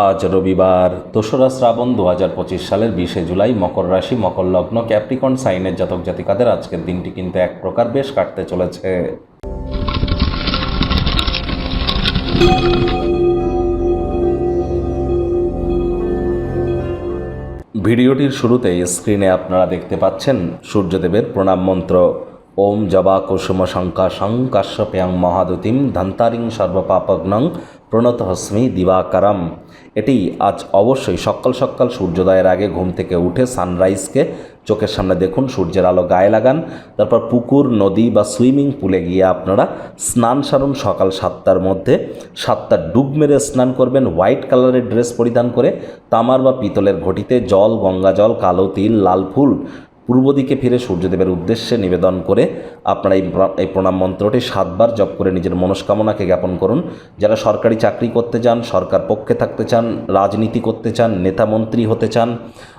আজ রবিবার দোসরা শ্রাবণ দু হাজার পঁচিশ সালের বিশে জুলাই মকর রাশি, মকর লগ্ন, ক্যাপ্রিকন, সাইনের জাতক জাতিকাদের আজকের দিনটি কিন্তু এক প্রকার বেশ কাটতে চলেছে। ভিডিওটির শুরুতেই স্ক্রিনে আপনারা দেখতে পাচ্ছেন সূর্যদেবের প্রণাম মন্ত্র। ওম জবা কুসুম শঙ্কা শঙ্কাশ্যপ্যাং মহাদুতিম ধন্তারিং সর্বপাপগ্নং প্রণত হস্মি দিবাকারম। এটি আজ অবশ্যই সকাল সকাল সূর্যোদয়ের আগে ঘুম থেকে উঠে সানরাইজকে চোখের সামনে দেখুন, সূর্যের আলো গায়ে লাগান। তারপর পুকুর, নদী বা সুইমিং পুলে গিয়ে আপনারা স্নান সারুন সকাল সাতটার মধ্যে। সাতটা ডুব মেরে স্নান করবেন, হোয়াইট কালারের ড্রেস পরিধান করে। তামার বা পিতলের ঘটিতে জল, গঙ্গা জল, কালো তিল, লাল ফুল পূর্ব দিকে ফিরে সূর্যদেবের উদ্দেশ্যে নিবেদন করে আপনারা এই এই প্রণাম মন্ত্রটি সাতবার জপ করে নিজের মনস্কামনাকে জ্ঞাপন করুন। যারা সরকারি চাকরি করতে চান, সরকার পক্ষে থাকতে চান, রাজনীতি করতে চান, নেতা মন্ত্রী হতে চান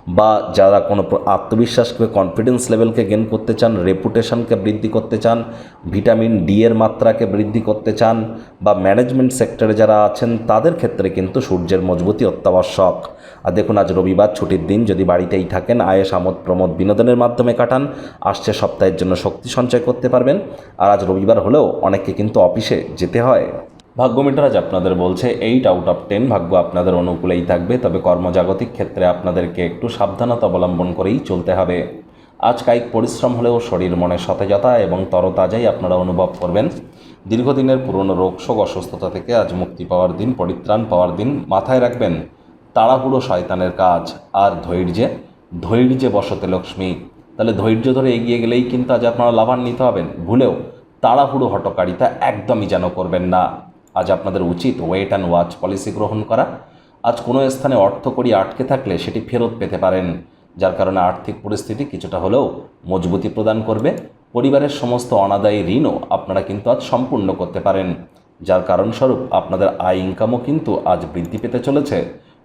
বা যারা কোনো আত্মবিশ্বাসকে কনফিডেন্স লেভেলকে গেন করতে চান রেপুটেশনকে বৃদ্ধি করতে চান ভিটামিন ডি এর মাত্রাকে বৃদ্ধি করতে চান, বা ম্যানেজমেন্ট সেক্টরে যারা আছেন, তাদের ক্ষেত্রে কিন্তু সূর্যের মজবুতি অত্যাবশ্যক। আর দেখুন, আজ রবিবার, ছুটির দিন, যদি বাড়িতেই থাকেন, আয়েস, আমোদ, প্রমোদ বিনোদনের মাধ্যমে কাটান, আসছে সপ্তাহের জন্য শক্তি সঞ্চয় করতে পারবেন। আর আজ রবিবার হলেও অনেককে কিন্তু অফিসে যেতে হয়। ভাগ্যমিটার আজ আপনাদের বলছে এইট আউট অফ টেন ভাগ্য আপনাদের অনুকূলেই থাকবে, তবে কর্মজাগতিক ক্ষেত্রে আপনাদেরকে একটু সাবধানতা অবলম্বন করেই চলতে হবে। আজ কায়িক পরিশ্রম হলেও শরীর মনে সতেজতা এবং তরতাজাই আপনারা অনুভব করবেন। দীর্ঘদিনের পুরনো রোগশোক অসুস্থতা থেকে আজ মুক্তি পাওয়ার দিন, পরিত্রাণ পাওয়ার দিন মাথায় রাখবেন। তাড়াহুড়ো শয়তানের কাজ, আর ধৈর্যে ধৈর্যে বসতে লক্ষ্মী। তাহলে ধৈর্য ধরে এগিয়ে গেলেই কিন্তু আজ আপনারা লাভান্বিত হবেন। ভুলেও তাড়াহুড়ো হটকারিতা একদমই যেন করবেন না। আজ আপনাদের উচিত ওয়েট অ্যান্ড ওয়াচ পলিসি গ্রহণ করা। আজ কোনো স্থানে অর্থ করি আটকে থাকলে সেটি ফেরত পেতে পারেন, যার কারণে আর্থিক পরিস্থিতি কিছুটা হলেও মজবুতি প্রদান করবে। পরিবারের সমস্ত অনাদায়ী ঋণও আপনারা কিন্তু আজ সম্পূর্ণ করতে পারেন। যার কারণস্বরূপ আপনাদের আয় ইনকামও কিন্তু আজ বৃদ্ধি পেতে চলেছে।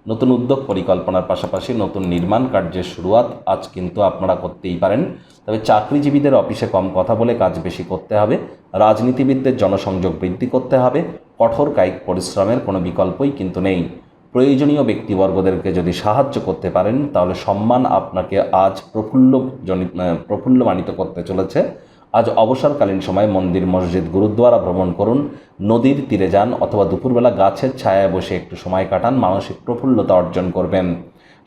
নতুন উদ্যোগ পরিকল্পনার পাশাপাশি নতুন নির্মাণ কার্যের শুরুয়াত আজ কিন্তু আপনারা করতেই পারেন। তবে চাকরিজীবীদের অফিসে কম কথা বলে কাজ বেশি করতে হবে, রাজনীতিবিদদের জনসংযোগ বৃদ্ধি করতে হবে, কঠোর কায়িক পরিশ্রমের কোনো বিকল্পই কিন্তু নেই। প্রয়োজনীয় ব্যক্তিবর্গদেরকে যদি সাহায্য করতে পারেন, তাহলে সম্মান আপনাকে আজ প্রফুল্ল প্রফুল্লমানিত করতে চলেছে। আজ অবসরকালীন সময় মন্দির, মসজিদ, গুরুদ্বারা ভ্রমণ করুন, নদীর তীরে যান অথবা দুপুরবেলা গাছের ছায়ায় বসে একটু সময় কাটান, মানসিক প্রফুল্লতা অর্জন করবেন।